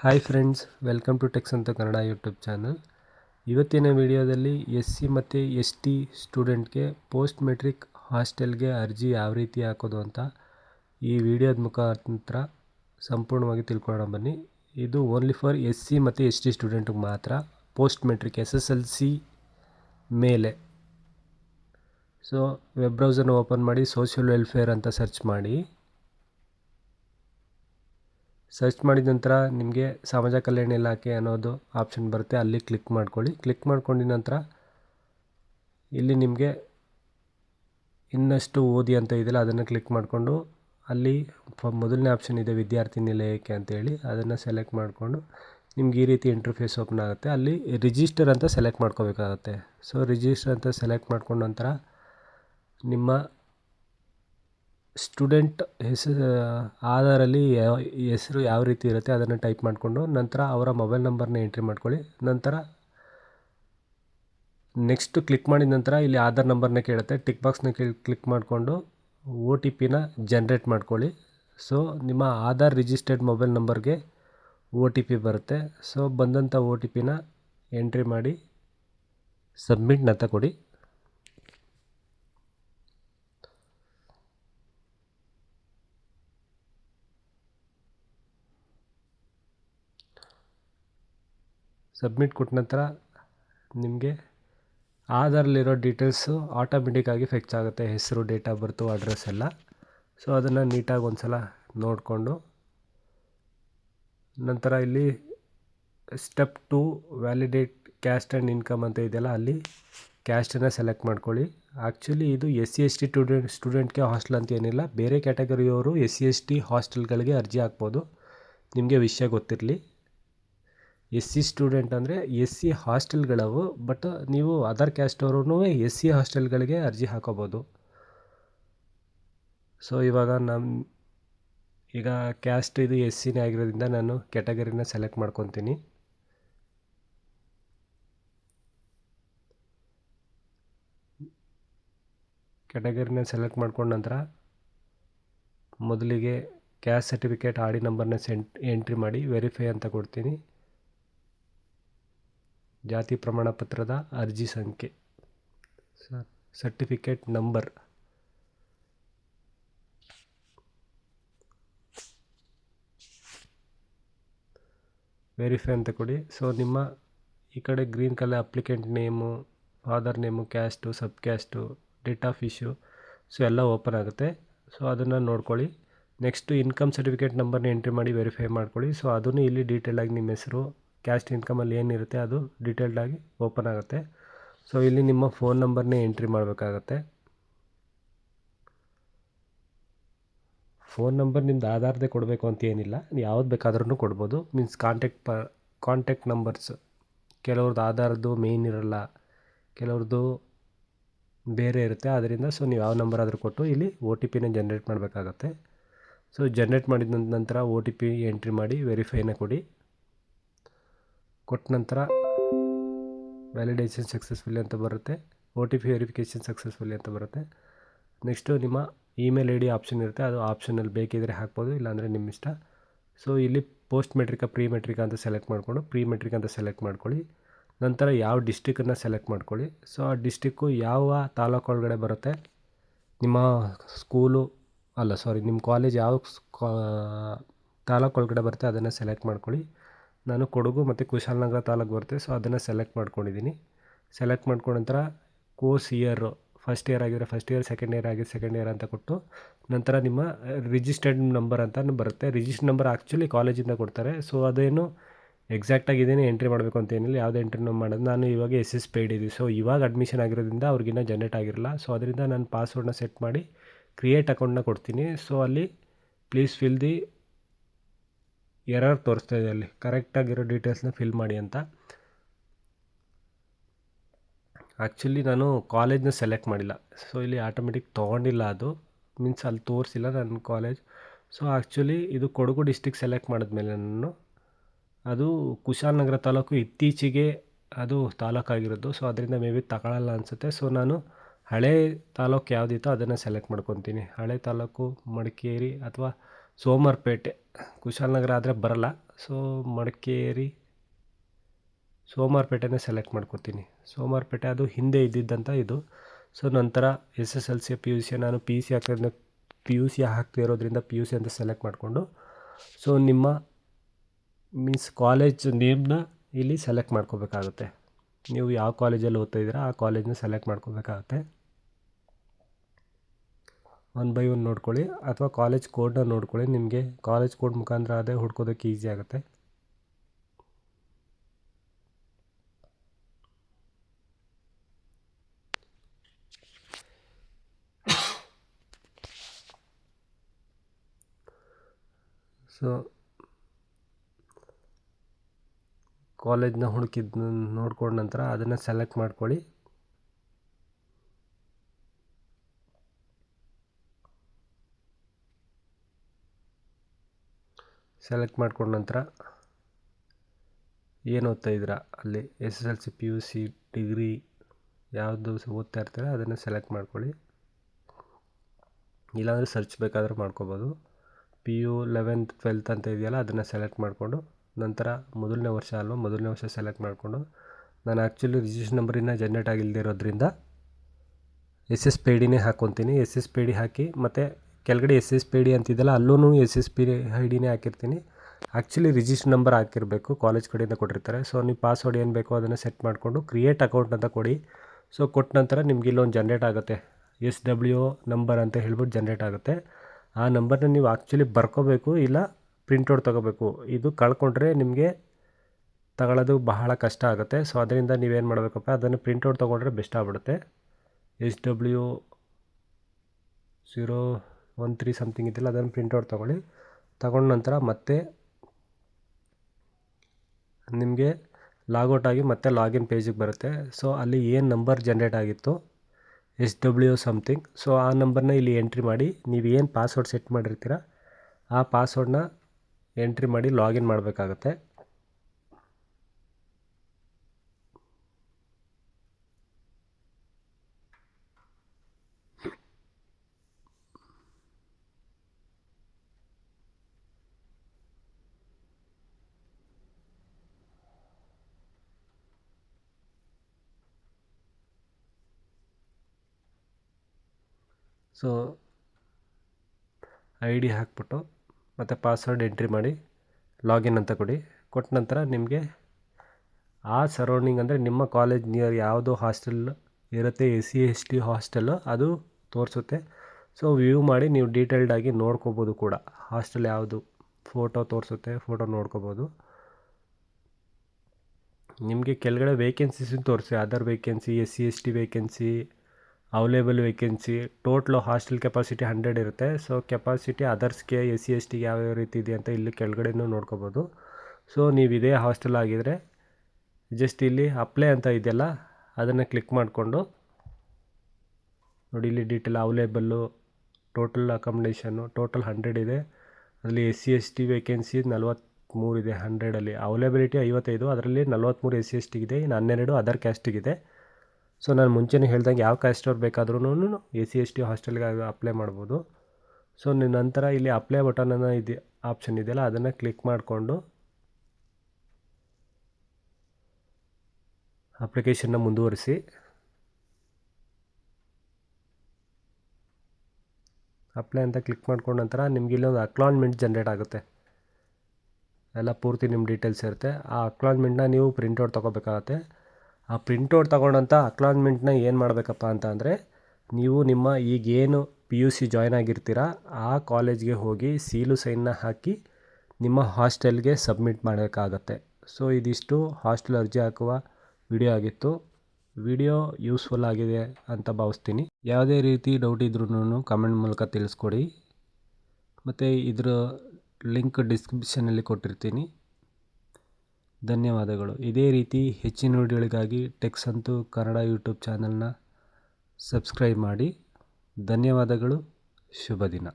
Hi friends welcome to techs ಅಂತ Kannada YouTube channel ಇವತ್ತಿನ ವಿಡಿಯೋದಲ್ಲಿ ಎಸ್ ಸಿ ಮತ್ತು ಎಸ್ ಟಿ ಸ್ಟೂಡೆಂಟ್ಗೆ ಪೋಸ್ಟ್ ಮೆಟ್ರಿಕ್ ಹಾಸ್ಟೆಲ್ಗೆ ಅರ್ಜಿ ಯಾವ ರೀತಿ ಹಾಕೋದು ಅಂತ ಈ ವಿಡಿಯೋದ ಮುಖಾಂತರ ಸಂಪೂರ್ಣವಾಗಿ ತಿಳ್ಕೊಳ್ಳೋಣ ಬನ್ನಿ. ಇದು ಓನ್ಲಿ ಫಾರ್ ಎಸ್ ಸಿ ಮತ್ತು ಎಸ್ ಟಿ ಸ್ಟೂಡೆಂಟ್ಗೆ ಮಾತ್ರ post matric S S L C ಮೇಲೆ ಸೊ ವೆಬ್ ಬ್ರೌಸರ್ನ ಓಪನ್ ಮಾಡಿ ಸೋಷಿಯಲ್ ವೆಲ್ಫೇರ್ ಅಂತ ಸರ್ಚ್ ಮಾಡಿ. ಸರ್ಚ್ ಮಾಡಿದ ನಂತರ ನಿಮಗೆ ಸಮಾಜ ಕಲ್ಯಾಣ ಇಲಾಖೆ ಅನ್ನೋದು ಆಪ್ಷನ್ ಬರುತ್ತೆ. ಅಲ್ಲಿ ಕ್ಲಿಕ್ ಮಾಡ್ಕೊಳ್ಳಿ. ಕ್ಲಿಕ್ ಮಾಡ್ಕೊಂಡಿದ ನಂತರ ಇಲ್ಲಿ ನಿಮಗೆ ಇನ್ನಷ್ಟು ಓದಿ ಅಂತ ಇದೆಯಲ್ಲ, ಅದನ್ನು ಕ್ಲಿಕ್ ಮಾಡಿಕೊಂಡು ಅಲ್ಲಿ ಮೊದಲನೇ ಆಪ್ಷನ್ ಇದೆ ವಿದ್ಯಾರ್ಥಿ ನಿಲಯಕ್ಕೆ ಅಂತೇಳಿ ಅದನ್ನು ಸೆಲೆಕ್ಟ್ ಮಾಡಿಕೊಂಡು ನಿಮ್ಗೆ ಈ ರೀತಿ ಇಂಟರ್ಫೇಸ್ ಓಪನ್ ಆಗುತ್ತೆ. ಅಲ್ಲಿ ರಿಜಿಸ್ಟರ್ ಅಂತ ಸೆಲೆಕ್ಟ್ ಮಾಡ್ಕೋಬೇಕಾಗತ್ತೆ. ಸೊ ರಿಜಿಸ್ಟರ್ ಅಂತ ಸೆಲೆಕ್ಟ್ ಮಾಡ್ಕೊಂಡ ನಂತರ ನಿಮ್ಮ ಸ್ಟೂಡೆಂಟ್ ಹೆಸರು, ಆಧಾರಲ್ಲಿ ಹೆಸರು ಯಾವ ರೀತಿ ಇರುತ್ತೆ ಅದನ್ನು ಟೈಪ್ ಮಾಡಿಕೊಂಡು ನಂತರ ಅವರ ಮೊಬೈಲ್ ನಂಬರ್ನ ಎಂಟ್ರಿ ಮಾಡ್ಕೊಳ್ಳಿ. ನಂತರ ನೆಕ್ಸ್ಟ್ ಕ್ಲಿಕ್ ಮಾಡಿದ ನಂತರ ಇಲ್ಲಿ ಆಧಾರ್ ನಂಬರ್ನ ಕೇಳುತ್ತೆ. ಟಿಕ್ ಬಾಕ್ಸ್ನ ಕ್ಲಿಕ್ ಮಾಡಿಕೊಂಡು ಒ ಟಿ ಪಿನ ಜನ್ರೇಟ್ ಮಾಡ್ಕೊಳ್ಳಿ. ಸೊ ನಿಮ್ಮ ಆಧಾರ್ ರಿಜಿಸ್ಟರ್ಡ್ ಮೊಬೈಲ್ ನಂಬರ್ಗೆ ಒ ಟಿ ಪಿ ಬರುತ್ತೆ. ಸೊ ಬಂದಂಥ ಒ ಟಿ ಪಿನ ಎಂಟ್ರಿ ಮಾಡಿ ಸಬ್ಮಿಟ್ನ ಕೊಡಿ ಸಬ್ಮಿಟ್ ಕೊಟ್ಟ ನಂತರ ನಿಮಗೆ ಆಧಾರಲ್ಲಿರೋ ಡೀಟೇಲ್ಸು ಆಟೋಮೆಟಿಕ್ಕಾಗಿ ಫೆಚ್ ಆಗುತ್ತೆ, ಹೆಸರು, ಡೇಟ್ ಆಫ್ ಬರ್ತು, ಅಡ್ರೆಸ್ ಎಲ್ಲ. ಸೊ, ಅದನ್ನು ನೀಟಾಗಿ ಒಂದು ಸಲ ನೋಡಿಕೊಂಡು ನಂತರ ಇಲ್ಲಿ step to validate caste and income ಅಂತ ಇದೆಯಲ್ಲ, ಅಲ್ಲಿ ಕ್ಯಾಸ್ಟನ್ನು ಸೆಲೆಕ್ಟ್ ಮಾಡ್ಕೊಳ್ಳಿ. ಆ್ಯಕ್ಚುಲಿ ಇದು S C S T student, ಸ್ಟೂಡೆಂಟ್ಗೆ hostel ಅಂತ ಏನಿಲ್ಲ, ಬೇರೆ ಕ್ಯಾಟಗರಿಯವರು ಎಸ್ ಸಿ ಎಸ್ ಟಿ ಹಾಸ್ಟೆಲ್ಗಳಿಗೆ ಅರ್ಜಿ ಹಾಕ್ಬೋದು. ನಿಮಗೆ ವಿಷಯ ಗೊತ್ತಿರಲಿ. ಎಸ್ ಸಿ ಸ್ಟೂಡೆಂಟ್ ಅಂದರೆ ಎಸ್ ಸಿ ಹಾಸ್ಟೆಲ್ಗಳವು, ಬಟ್ ನೀವು ಅದರ್ ಕ್ಯಾಸ್ಟ್ ಅವ್ರೂ ಎಸ್ ಸಿ ಹಾಸ್ಟೆಲ್ಗಳಿಗೆ ಅರ್ಜಿ ಹಾಕೋಬೋದು. ಸೊ ಇವಾಗ ನಮ್ಮ ಈಗ ಕ್ಯಾಸ್ಟ್ ಇದು ಎಸ್ ಸಿನೇ ಆಗಿರೋದ್ರಿಂದ ನಾನು ಕ್ಯಾಟಗರಿನ ಸೆಲೆಕ್ಟ್ ಮಾಡ್ಕೊತೀನಿ. ಕ್ಯಾಟಗರಿನ ಸೆಲೆಕ್ಟ್ ಮಾಡ್ಕೊಂಡ ನಂತರ ಮೊದಲಿಗೆ ಕ್ಯಾಸ್ಟ್ ಸರ್ಟಿಫಿಕೇಟ್ ಆಡಿ ನಂಬರ್ನ ಸೆಂಟ್, ಎಂಟ್ರಿ ಮಾಡಿ, ವೆರಿಫೈ ಅಂತ ಕೊಡ್ತೀನಿ. ಜಾತಿ ಪ್ರಮಾಣ ಪತ್ರದ ಅರ್ಜಿ ಸಂಖ್ಯೆ. Certificate number. ವೆರಿಫೈ ಅಂತ ಕೊಡಿ. ಸೊ ನಿಮ್ಮ ಈ ಕಡೆ green colour applicant name father name caste sub caste date of issue so ಎಲ್ಲ ಓಪನ್ ಆಗುತ್ತೆ. ಸೊ ಅದನ್ನು ನೋಡ್ಕೊಳ್ಳಿ. ನೆಕ್ಸ್ಟು ಇನ್ಕಮ್ ಸರ್ಟಿಫಿಕೇಟ್ ನಂಬರ್ನ ಎಂಟ್ರಿ ಮಾಡಿ ವೆರಿಫೈ ಮಾಡ್ಕೊಳ್ಳಿ. ಸೊ ಅದನ್ನು ಇಲ್ಲಿ ಡೀಟೇಲಾಗಿ ನಿಮ್ಮ ಹೆಸರು ಕ್ಯಾಸ್ಟ್ ಇನ್ಕಮಲ್ಲಿ ಏನಿರುತ್ತೆ ಅದು ಡೀಟೇಲ್ಡಾಗಿ ಓಪನ್ ಆಗುತ್ತೆ. ಸೊ ಇಲ್ಲಿ ನಿಮ್ಮ ಫೋನ್ ನಂಬರ್ನೇ ಎಂಟ್ರಿ ಮಾಡಬೇಕಾಗತ್ತೆ. ಫೋನ್ ನಂಬರ್ ನಿಮ್ದು ಆಧಾರದೇ ಕೊಡಬೇಕು ಅಂತ ಏನಿಲ್ಲ. ಯಾವ್ದು ಬೇಕಾದ್ರೂ ಕೊಡ್ಬೋದು. ಮೀನ್ಸ್ ಕಾಂಟ್ಯಾಕ್ಟ್ ಪ ಕಾಂಟ್ಯಾಕ್ಟ್ ನಂಬರ್ಸ್ ಕೆಲವ್ರದ್ದು ಆಧಾರದ್ದು ಮೇಯ್ನ್ ಇರೋಲ್ಲ. ಕೆಲವ್ರದ್ದು ಬೇರೆ ಇರುತ್ತೆ. ಅದರಿಂದ ಸೊ ನೀವು ಯಾವ ನಂಬರ್ ಆದರೂ ಕೊಟ್ಟು ಇಲ್ಲಿ ಒ ಟಿ ಪಿನ ಜನ್ರೇಟ್ ಮಾಡಬೇಕಾಗತ್ತೆ. ಸೊ ಜನ್ರೇಟ್ ಮಾಡಿದ ನಂತರ ಒ ಟಿ ಪಿ ಎಂಟ್ರಿ ಮಾಡಿ ವೆರಿಫೈನ ಕೊಡಿ. ಕೊಟ್ಟ ನಂತರ ವ್ಯಾಲಿಡೇಷನ್ ಸಕ್ಸಸ್ಫುಲಿ ಅಂತ ಬರುತ್ತೆ. O T P verification successfully ಅಂತ ಬರುತ್ತೆ. ನೆಕ್ಸ್ಟು ನಿಮ್ಮ ಇಮೇಲ್ ಐ ಡಿ ಆಪ್ಷನ್ ಇರುತ್ತೆ. ಅದು ಆಪ್ಷನಲ್ಲಿ ಬೇಕಿದ್ರೆ ಹಾಕ್ಬೋದು, ಇಲ್ಲಾಂದರೆ ನಿಮ್ಮ ಇಷ್ಟ. ಸೊ ಇಲ್ಲಿ ಪೋಸ್ಟ್ ಮೆಟ್ರಿಕ ಪ್ರೀ ಮೆಟ್ರಿಕ ಅಂತ ಸೆಲೆಕ್ಟ್ ಮಾಡಿಕೊಂಡು ಪ್ರೀ ಮೆಟ್ರಿಕ್ ಅಂತ ಸೆಲೆಕ್ಟ್ ಮಾಡ್ಕೊಳ್ಳಿ. ನಂತರ ಯಾವ ಡಿಸ್ಟಿಕನ್ನು ಸೆಲೆಕ್ಟ್ ಮಾಡ್ಕೊಳ್ಳಿ. ಸೊ ಆ ಡಿಸ್ಟಿಕ್ಕು ಯಾವ ತಾಲೂಕು ಒಳಗಡೆ ಬರುತ್ತೆ? ನಿಮ್ಮ ಸ್ಕೂಲು ಅಲ್ಲ ಸಾರಿ ನಿಮ್ಮ ಕಾಲೇಜ್ ಯಾವ ತಾಲೂಕು ಒಳಗಡೆ ಬರುತ್ತೆ, ಅದನ್ನು ಸೆಲೆಕ್ಟ್ ಮಾಡ್ಕೊಳ್ಳಿ. ನಾನು ಕೊಡಗು ಮತ್ತು ಕುಶಾಲನಗರ ತಾಲೂಕು ಬರುತ್ತೆ. ಸೊ ಅದನ್ನು ಸೆಲೆಕ್ಟ್ ಮಾಡ್ಕೊಂಡಿದ್ದೀನಿ ಸೆಲೆಕ್ಟ್ ಮಾಡ್ಕೊಂಡ ನಂತರ ಕೋರ್ಸ್ ಇಯರು ಫಸ್ಟ್ ಇಯರ್ ಆಗಿದ್ರೆ ಫಸ್ಟ್ ಇಯರ್ ಸೆಕೆಂಡ್ ಇಯರ್ ಆಗಿದ್ರೆ ಸೆಕೆಂಡ್ ಇಯರ್ ಅಂತ ಕೊಟ್ಟು ನಂತರ ನಿಮ್ಮ ರಿಜಿಸ್ಟರ್ಡ್ ನಂಬರ್ ಅಂತ ಬರುತ್ತೆ. ರಿಜಿಸ್ಟರ್ ನಂಬರ್ ಆ್ಯಕ್ಚುಲಿ ಕಾಲೇಜಿಂದ ಕೊಡ್ತಾರೆ. ಸೊ ಅದೇನು ಎಕ್ಸಾಕ್ಟಾಗಿ ಎಂಟ್ರಿ ಮಾಡಬೇಕು ಅಂತ ಏನಿಲ್ಲ. ಯಾವುದೇ ಎಂಟ್ರಿನೂ ಮಾಡೋದು ನಾನು ಇವಾಗ ಎಸ್ ಎಸ್ ಪೇಯ್ಡ್ ಇದ್ದೀವಿ ಸೊ ಇವಾಗ ಅಡ್ಮಿಷನ್ ಆಗಿರೋದ್ರಿಂದ ಅವ್ರಿಗಿನ್ನ ಜನ್ರೇಟ್ ಆಗಿರಲ್ಲ. ಸೊ ಅದರಿಂದ ನಾನು ಪಾಸ್ವರ್ಡ್ನ ಸೆಟ್ ಮಾಡಿ ಕ್ರಿಯೇಟ್ ಅಕೌಂಟ್ನ ಕೊಡ್ತೀನಿ. ಸೊ ಅಲ್ಲಿ ಪ್ಲೀಸ್ ಫಿಲ್ ದಿ ಎರರ್ ತೋರಿಸ್ತಾ ಇದೆ ಅಲ್ಲಿ. ಕರೆಕ್ಟಾಗಿರೋ ಡೀಟೇಲ್ಸ್ನ ಫಿಲ್ ಮಾಡಿ ಅಂತ. ಆ್ಯಕ್ಚುಲಿ ನಾನು ಕಾಲೇಜ್ನ ಸೆಲೆಕ್ಟ್ ಮಾಡಿಲ್ಲ. ಸೊ ಇಲ್ಲಿ ಆಟೋಮೆಟಿಕ್ ತೊಗೊಂಡಿಲ್ಲ ಅದು. ಮೀನ್ಸ್ ಅಲ್ಲಿ ತೋರಿಸಿಲ್ಲ ನನ್ನ ಕಾಲೇಜ್ ಸೊ ಆ್ಯಕ್ಚುಲಿ ಇದು ಕೊಡಗು ಡಿಸ್ಟಿಕ್ ಸೆಲೆಕ್ಟ್ ಮಾಡಿದ್ಮೇಲೆ ನಾನು. ಅದು ಕುಶಾಲನಗರ ತಾಲೂಕು ಇತ್ತೀಚೆಗೆ ಅದು ತಾಲೂಕಾಗಿರೋದು. ಸೊ ಅದರಿಂದ ಮೇ ಬಿ ತಗೊಳ್ಳಲ್ಲ ಅನಿಸುತ್ತೆ. ಸೊ ನಾನು ಹಳೆ ತಾಲೂಕು ಯಾವುದಿತ್ತೋ ಅದನ್ನು ಸೆಲೆಕ್ಟ್ ಮಾಡ್ಕೊತೀನಿ. ಹಳೆ ತಾಲೂಕು, ಮಡಿಕೇರಿ ಅಥವಾ ಸೋಮವಾರಪೇಟೆ ಕುಶಾಲನಗರ ಆದರೆ ಬರಲ್ಲ. ಸೊ, ಮಡಿಕೇರಿ ಸೋಮವಾರಪೇಟೆನೇ ಸೆಲೆಕ್ಟ್ ಮಾಡ್ಕೊತೀನಿ. ಸೋಮವಾರಪೇಟೆ ಅದು ಹಿಂದೆ ಇದ್ದಿದ್ದಂಥ ಇದು. ಸೊ, ನಂತರ S S L C P U C ನಾನು ಪಿ ಯು ಸಿ ಹಾಕೋದ್ರಿಂದ ಪಿ ಯು ಸಿ ಹಾಕ್ತಿರೋದ್ರಿಂದ ಪಿ ಯು ಸಿ ಅಂತ ಸೆಲೆಕ್ಟ್ ಮಾಡಿಕೊಂಡು, ಸೊ, ನಿಮ್ಮ ಮೀನ್ಸ್ ಕಾಲೇಜ್ ನೇಮ್ನ ಇಲ್ಲಿ ಸೆಲೆಕ್ಟ್ ಮಾಡ್ಕೋಬೇಕಾಗುತ್ತೆ. ನೀವು ಯಾವ ಕಾಲೇಜಲ್ಲಿ ಓದ್ತಾ ಇದ್ದೀರಾ ಆ ಕಾಲೇಜನ್ನ ಸೆಲೆಕ್ಟ್ ಮಾಡ್ಕೋಬೇಕಾಗತ್ತೆ. ಒನ್ ಬೈ ಒನ್ ನೋಡ್ಕೊಳ್ಳಿ ಅಥವಾ ಕಾಲೇಜ್ ಕೋಡ್ನ ನೋಡ್ಕೊಳ್ಳಿ. ನಿಮಗೆ ಕಾಲೇಜ್ ಕೋಡ್ ಮುಖಾಂತರ ಅದೇ ಹುಡ್ಕೋದಕ್ಕೆ ಈಸಿ ಆಗುತ್ತೆ. ಸೊ ಕಾಲೇಜ್ನ ಹುಡುಕಿದ, ನೋಡ್ಕೊಂಡ ನಂತರ ಅದನ್ನು ಸೆಲೆಕ್ಟ್ ಮಾಡ್ಕೊಳ್ಳಿ. ಸೆಲೆಕ್ಟ್ ಮಾಡ್ಕೊಂಡ ನಂತರ ಏನು ಓದ್ತಾ ಇದ್ದೀರಾ? ಅಲ್ಲಿ S S L C P U C degree ಯಾವುದು ಓದ್ತಾ ಇರ್ತೀರ ಅದನ್ನು ಸೆಲೆಕ್ಟ್ ಮಾಡ್ಕೊಳ್ಳಿ. ಇಲ್ಲಾಂದರೆ ಸರ್ಚ್ ಬೇಕಾದರೂ ಮಾಡ್ಕೋಬೋದು. ಪಿ ಯು ಲೆವೆಂತ್ ಟ್ವೆಲ್ತ್ ಅಂತ ಇದೆಯಲ್ಲ ಅದನ್ನು ಸೆಲೆಕ್ಟ್ ಮಾಡಿಕೊಂಡು ನಂತರ ಮೊದಲನೇ ವರ್ಷ ಅಲ್ವಾ ಮೊದಲನೇ ವರ್ಷ ಸೆಲೆಕ್ಟ್ ಮಾಡಿಕೊಂಡು ನಾನು ಆ್ಯಕ್ಚುಲಿ ರಿಜಿಸ್ಟ್ರೇಷನ್ ನಂಬರಿನ ಜನ್ರೇಟ್ ಆಗಿಲ್ಲದಿರೋದ್ರಿಂದ ಎಸ್ ಎಸ್ ಪಿ ಡಿನೇ ಹಾಕ್ಕೊತೀನಿ ಎಸ್ ಎಸ್ ಪಿ ಡಿ ಹಾಕಿ ಮತ್ತು ಕೆಳಗಡೆ ಎಸ್ ಎಸ್ ಪಿ ಡಿ ಅಂತಿದ್ದಲ್ಲ ಅಲ್ಲೂ ಎಸ್ ಎಸ್ ಪಿ ಐ ಡಿನೇ ಹಾಕಿರ್ತೀನಿ. ಆ್ಯಕ್ಚುಲಿ ರಿಜಿಸ್ಟರ್ ನಂಬರ್ ಹಾಕಿರಬೇಕು ಕಾಲೇಜ್ ಕಡೆಯಿಂದ ಕೊಟ್ಟಿರ್ತಾರೆ. ಸೊ ನೀವು ಪಾಸ್ವರ್ಡ್ ಏನು ಬೇಕೋ ಅದನ್ನು ಸೆಟ್ ಮಾಡಿಕೊಂಡು ಕ್ರಿಯೇಟ್ ಅಕೌಂಟ್ ಅಂತ ಕೊಡಿ. ಸೊ ಕೊಟ್ಟ ನಂತರ ನಿಮ್ಗೆ ಇಲ್ಲೊಂದು ಜನ್ರೇಟ್ ಆಗುತ್ತೆ. ಎಸ್ ಡಬ್ಲ್ಯೂ ನಂಬರ್ ಅಂತ ಹೇಳ್ಬಿಟ್ಟು ಜನ್ರೇಟ್ ಆಗುತ್ತೆ. ಆ ನಂಬರ್ನ ನೀವು ಆ್ಯಕ್ಚುಲಿ ಬರ್ಕೋಬೇಕು, ಇಲ್ಲ ಪ್ರಿಂಟೌಟ್ ತೊಗೋಬೇಕು. ಇದು ಕಳ್ಕೊಂಡ್ರೆ ನಿಮಗೆ ತಗೊಳ್ಳೋದು ಬಹಳ ಕಷ್ಟ ಆಗುತ್ತೆ. ಸೊ ಅದರಿಂದ ನೀವೇನು ಮಾಡಬೇಕಪ್ಪ, ಅದನ್ನು ಪ್ರಿಂಟೌಟ್ ತೊಗೊಂಡ್ರೆ ಬೆಸ್ಟ್ ಆಗ್ಬಿಡುತ್ತೆ. S W zero one three something ಇದೆಯಲ್ಲ ಅದನ್ನು ಪ್ರಿಂಟೌಟ್ ತೊಗೊಳ್ಳಿ. ತಗೊಂಡ ನಂತರ ಮತ್ತೆ ನಿಮಗೆ ಲಾಗೌಟ್ ಆಗಿ ಮತ್ತೆ ಲಾಗಿನ್ ಪೇಜಿಗೆ ಬರುತ್ತೆ. ಸೊ ಅಲ್ಲಿ ಏನು ನಂಬರ್ ಜನ್ರೇಟ್ ಆಗಿತ್ತು ಎಸ್ ಡಬ್ಲ್ಯೂ ಸಮಥಿಂಗ್ ಸೊ ಆ ನಂಬರ್ನ ಇಲ್ಲಿ ಎಂಟ್ರಿ ಮಾಡಿ, ನೀವು ಏನು ಪಾಸ್ವರ್ಡ್ ಸೆಟ್ ಮಾಡಿರ್ತೀರ, ಆ ಪಾಸ್ವರ್ಡ್ನ ಎಂಟ್ರಿ ಮಾಡಿ ಲಾಗಿನ್ ಮಾಡಬೇಕಾಗತ್ತೆ. ಸೊ ಐ ಡಿ ಹಾಕ್ಬಿಟ್ಟು ಮತ್ತು ಪಾಸ್ವರ್ಡ್ ಎಂಟ್ರಿ ಮಾಡಿ ಲಾಗಿನ್ ಅಂತ ಕೊಡಿ. ಕೊಟ್ಟ ನಂತರ ನಿಮಗೆ ಆ ಸರೌಂಡಿಂಗ್ ಅಂದರೆ ನಿಮ್ಮ ಕಾಲೇಜ್ ನಿಯರ್ ಯಾವುದು ಹಾಸ್ಟೆಲ್ ಇರುತ್ತೆ S C S T hostel ಅದು ತೋರಿಸುತ್ತೆ. ಸೊ ವ್ಯೂ ಮಾಡಿ ನೀವು ಡೀಟೇಲ್ಡಾಗಿ ನೋಡ್ಕೋಬೋದು ಕೂಡ. ಹಾಸ್ಟೆಲ್ ಯಾವುದು ಫೋಟೋ ತೋರಿಸುತ್ತೆ ಫೋಟೋ ನೋಡ್ಕೋಬೋದು. ನಿಮಗೆ ಕೆಳಗಡೆ ವೇಕೆನ್ಸೀಸು ತೋರಿಸಿ. Other vacancy S C S T vacancy available vacancy total hostel capacity hundred ಇರುತ್ತೆ. ಸೊ ಕೆಪಾಸಿಟಿ ಅದರ್ಸ್ಗೆ ಎಸ್ ಸಿ ಎಸ್ ಟಿಗೆ ಯಾವ್ಯಾವ ರೀತಿ ಇದೆ ಅಂತ ಇಲ್ಲಿ ಕೆಳಗಡೆನೂ ನೋಡ್ಕೋಬೋದು. ಸೊ ನೀವು ಇದೇ ಹಾಸ್ಟೆಲ್ ಆಗಿದ್ದರೆ ಜಸ್ಟ್ ಇಲ್ಲಿ ಅಪ್ಲೈ ಅಂತ ಇದೆಯಲ್ಲ, ಅದನ್ನು ಕ್ಲಿಕ್ ಮಾಡಿಕೊಂಡು ನೋಡಿ ಇಲ್ಲಿ detail available total accommodation total hundred ಇದೆ. ಅದರಲ್ಲಿ S C S T vacancy ನಲ್ವತ್ತ್ಮೂರು ಇದೆ ಹಂಡ್ರೆಡಲ್ಲಿ ಅವೈಲೇಬಿಲಿಟಿ ಐವತ್ತೈದು, ಅದರಲ್ಲಿ ನಲ್ವತ್ತ್ಮೂರು ಎಸ್ ಸಿ ಎಸ್ ಟಿಗಿದೆ ಇನ್ನು ಹನ್ನೆರಡು ಅದರ್ ಕ್ಯಾಸ್ಟಿಗಿದೆ ಸೊ ನಾನು ಮುಂಚೆನೇ ಹೇಳ್ದಂಗೆ ಯಾವ ಕ್ಯಾಸ್ಟವ್ರು ಬೇಕಾದ್ರೂ ಎ ಸಿ ಎಸ್ ಟಿ ಹಾಸ್ಟೆಲ್ಗೆ ಅಪ್ಲೈ ಮಾಡ್ಬೋದು. ಸೊ ನಂತರ ಇಲ್ಲಿ ಅಪ್ಲೈ ಬಟನನ್ನು ಇದೆ ಆಪ್ಷನ್ ಇದೆಯಲ್ಲ, ಅದನ್ನು ಕ್ಲಿಕ್ ಮಾಡಿಕೊಂಡು ಅಪ್ಲಿಕೇಶನ್ನ ಮುಂದುವರಿಸಿ. ಅಪ್ಲೈ ಅಂತ ಕ್ಲಿಕ್ ಮಾಡ್ಕೊಂಡ ನಂತರ ನಿಮ್ಗೆ ಇಲ್ಲೊಂದು ಅಕ್ಲಾನ್ಮೆಂಟ್ ಜನ್ರೇಟ್ ಆಗುತ್ತೆ. ಎಲ್ಲ ಪೂರ್ತಿ ನಿಮ್ಮ ಡೀಟೇಲ್ಸ್ ಇರುತ್ತೆ. ಆ ಅಕ್ಲಾನ್ಮೆಂಟ್ನ ನೀವು ಪ್ರಿಂಟೌಟ್ ತೊಗೋಬೇಕಾಗತ್ತೆ. ಆ ಪ್ರಿಂಟೌಟ್ ತೊಗೊಂಡಂಥ ಅಕ್ಲಾನ್ಮೆಂಟ್ನ ಏನು ಮಾಡಬೇಕಪ್ಪ ಅಂತ ಅಂದರೆ, ನೀವು ನಿಮ್ಮ ಈಗೇನು ಪಿ ಯು ಸಿ ಜಾಯ್ನ್ ಆಗಿರ್ತೀರ, ಆ ಕಾಲೇಜ್ಗೆ ಹೋಗಿ ಸೀಲು ಸೈನ್ನ ಹಾಕಿ ನಿಮ್ಮ ಹಾಸ್ಟೆಲ್ಗೆ ಸಬ್ಮಿಟ್ ಮಾಡಬೇಕಾಗತ್ತೆ. ಸೊ ಇದಿಷ್ಟು ಹಾಸ್ಟೆಲ್ ಅರ್ಜಿ ಹಾಕುವ ವಿಡಿಯೋ ಆಗಿತ್ತು. ವಿಡಿಯೋ ಯೂಸ್ಫುಲ್ ಆಗಿದೆ ಅಂತ ಭಾವಿಸ್ತೀನಿ. ಯಾವುದೇ ರೀತಿ ಡೌಟ್ ಇದ್ರೂ ಕಮೆಂಟ್ ಮೂಲಕ ತಿಳಿಸ್ಕೊಡಿ. ಮತ್ತು ಇದರ ಲಿಂಕ್ ಡಿಸ್ಕ್ರಿಪ್ಷನಲ್ಲಿ ಕೊಟ್ಟಿರ್ತೀನಿ. ಧನ್ಯವಾದಗಳು. ಇದೇ ರೀತಿ ಹೆಚ್ಚಿನ ವಿಡಿಯೋಗಳಿಗಾಗಿ ಟೆಕ್ಸ್ ಅಂತೂ ಕನ್ನಡ ಯೂಟ್ಯೂಬ್ ಚಾನಲ್ನ ಸಬ್ಸ್ಕ್ರೈಬ್ ಮಾಡಿ. ಧನ್ಯವಾದಗಳು. ಶುಭ ದಿನ